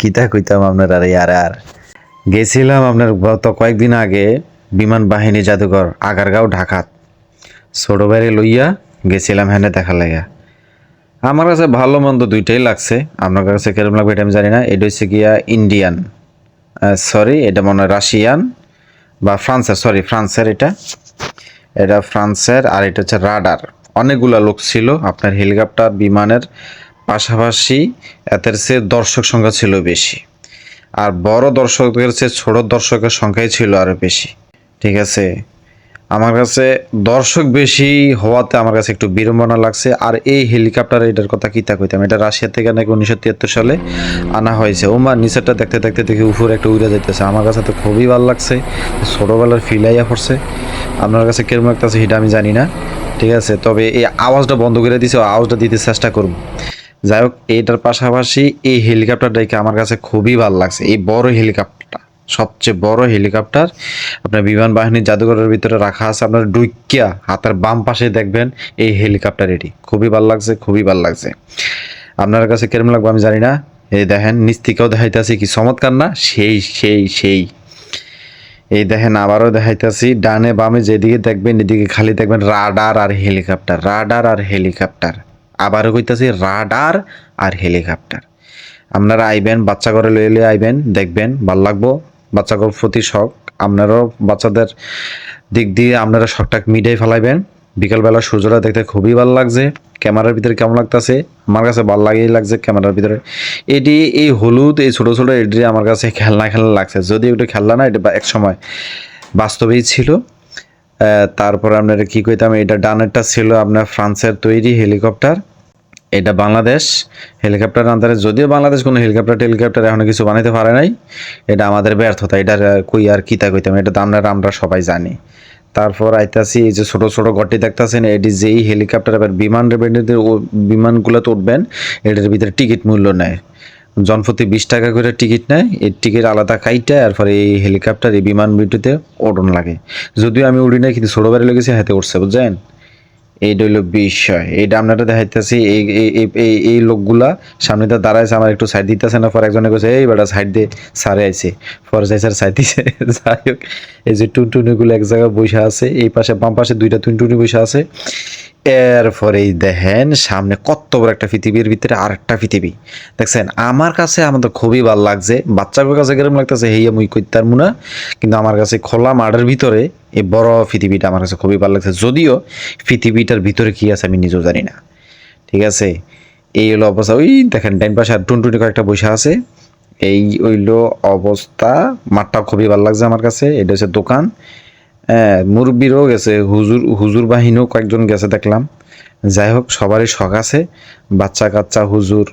কিতা কইতাম আপনার আর আর আর। গেছিলাম আপনার গত কয়েকদিন আগে বিমান বাহিনী জাদুঘর, আগারগাঁও, ঢাকাত। ছোট বাইরে লইয়া গেছিলাম হ্যানে দেখা লাগা আমার কাছে ভালো মন্দ দুইটাই লাগছে। আপনার কাছে কীরকম লাগবে এটা আমি জানি না। এটা হচ্ছে গিয়া ইন্ডিয়ান। সরি এটা মনে হয় রাশিয়ান বা ফ্রান্সের সরি ফ্রান্সের এটা। এটা ফ্রান্সের আর এটা হচ্ছে রাডার। অনেকগুলা লোক ছিল। আপনার হেলিকপ্টার বিমানের পাশাপাশি এতের চেয়ে দর্শক সংখ্যা ছিল বেশি। আর বড় দর্শকের চেয়ে ছোট দর্শকের সংখ্যাই ছিল আরও বেশি। ঠিক আছে? আমার কাছে দর্শক বেশি হওয়াতে আমার কাছে একটু বিড়ম্বনা লাগছে। আর এই হেলিকপ্টার এটার কথা কি তা কইতাম? এটা রাশিয়া থেকে নাকি উনিশশো তিয়াত্তর সালে আনা হয়েছে। ওমা, নিচেরটা দেখতে দেখতে দেখি উপরে একটা উড়ে যাইতেছে। আমার কাছে তো খুবই ভালো লাগছে। ছোটোবেলার ফিলাইয়া পড়ছে। আপনার কাছে কীরকম লাগতেছে সেটা আমি জানি না। ঠিক আছে? তবে এই আওয়াজটা বন্ধ করে দিছে, আওয়াজটা দিতে চেষ্টা করব। যাই হোক এইটার পাশাপাশি এই হেলিকপ্টারটাকে আমার কাছে খুবই ভালো লাগছে। এই বড় হেলিকপ্টারটা সবচেয়ে বড় হেলিকপ্টার আপনার বিমান বাহিনীর জাদুঘরের ভিতরে রাখা আছে। আপনার ডুইকিয়া হাতের বাম পাশে দেখবেন এই হেলিকপ্টার এটি। খুবই ভালো লাগছে, খুবই ভালো লাগছে। আপনার কাছে কেরম লাগবে আমি জানি না। এই দেখেন, নিচ থেকেও দেখাইতেছি কি চমৎকার না? সেই সেই সেই। এই দেখেন, আবারও দেখাইতেছি। ডানে বামে যেদিকে দেখবেন, এদিকে খালি দেখবেন রাডার আর হেলিকপ্টার রাডার আর হেলিকপ্টার আবারও কইতাছি রাডার আর হেলিকপ্টার। আপনারা আইবেন, বাচ্চা করে লইলে আইবেন, দেখবেন ভালো লাগবো। বাচ্চা করে প্রতি শখ। আপনারাও বাচ্চাদের দিক দিয়ে আপনারা শখটা মিটাই ফেলাইবেন। বিকালবেলা সূর্যটা দেখতে খুবই ভালো লাগছে। ক্যামেরার ভিতরে কেমন লাগতেছে? আমার কাছে ভালো লাগেই লাগছে ক্যামেরার ভিতরে। এটি এই হলুদ, এই ছোটো ছোটো, এটি আমার কাছে খেলনা খেলনা লাগছে। যদি একটু খেলনা না, এটা এক সময় বাস্তবেই ছিল। তারপর আপনার কি কইতাম, এটা ডানেরটা ছিল আপনার ফ্রান্সের তৈরি হেলিকপ্টার, এটা বাংলাদেশ। হেলিকপ্টার আন্দারে যদিও বাংলাদেশ কোনো হেলিকপ্টার টেলিকপ্টার এখনও কিছু বানাইতে পারে নাই, এটা আমাদের ব্যর্থতা এটা কই আর কিতা কইতাম, এটা তো আমরা আমরা সবাই জানি। তারপর আইতাছি এই যে ছোট ছোট গটি দেখতাছেন, এটি যেই হেলিকপ্টার এবার বিমান বিমানগুলোতে উঠবেন, এটার ভিতরে টিকিট মূল্য নেয়। জনপ্রতি বিশ টাকা করে টিকিট নেয়। এর টিকিট আলাদা কাইটা, এরপরে এই হেলিকপ্টার, এই বিমান বিদ্যুতে ওড়ন লাগে। যদিও আমি উড়ি নাই, কিন্তু ছোটো বাড়ি লেগেছি, হাতে উঠছে বুঝছেন? এইটা হইল বিষয়। এইটা আপনারা দেখাইতেছি, এই, এই- এই এই এই লোকগুলা সামনে তো দাঁড়াইছে, আমার একটু সাইড দিতেছে না, পর একজনে কইছে, এই বেটা সাইড দিয়ে সারে আইছে। পরে যাই স্যার সাইড দিছে, যাই হোক, এই যে টুনটুনিগুলো এক জায়গায় বসে আছে, এই পাশে বাম পাশে দুইটা টুনটুনি বসে আছে। এরপরেই দেখেন সামনে কত বড় একটা পৃথিবীর ভিতরে আর একটা পৃথিবী। দেখছেন, আমার কাছে আমাদের খুবই ভালো লাগছে বাচ্চাদের কাছে কীরকম লাগতেছে হেইয়া মুই কইতার মুনা। কিন্তু আমার কাছে খোলা মাঠের ভিতরে এই বড় পৃথিবীটা আমার কাছে খুবই ভালো লাগছে। যদিও পৃথিবীটার ভিতরে কি আছে আমি নিজেও জানি না। ঠিক আছে? এই হলো অবস্থা। ওই দেখেন, ডাইন পাশে আর টুনটুনি কয়েকটা বসে আছে। এই হইল অবস্থা। মাঠটা খুবই ভালো লাগছে আমার কাছে। এটা হচ্ছে দোকান। হ্যাঁ মুরব্বীরও গেছে, হুজুর হুজুর বাহিনীও কয়েকজন গেছে দেখলাম। যাই হোক, সবারই শখ আছে, বাচ্চা কাচ্চা, হুজুর,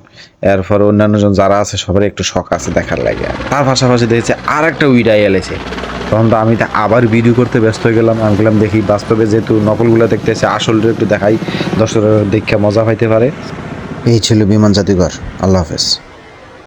এরপর অন্যান্য জন যারা আছে, সবারই একটু শখ আছে দেখার লাগে। তার পাশাপাশি দেখেছে আর একটা উইডাই এলেছে। তখন তো আমি আবার ভিডিও করতে ব্যস্ত হয়ে গেলাম, আমি গেলাম দেখি, বাস্তবে যেহেতু নকলগুলো দেখতেছে, আসলটা একটু দেখাই, দর্শকরা দেখে মজা পাইতে পারে। এই ছিল বিমান জাদুঘর। আল্লাহ হাফেজ।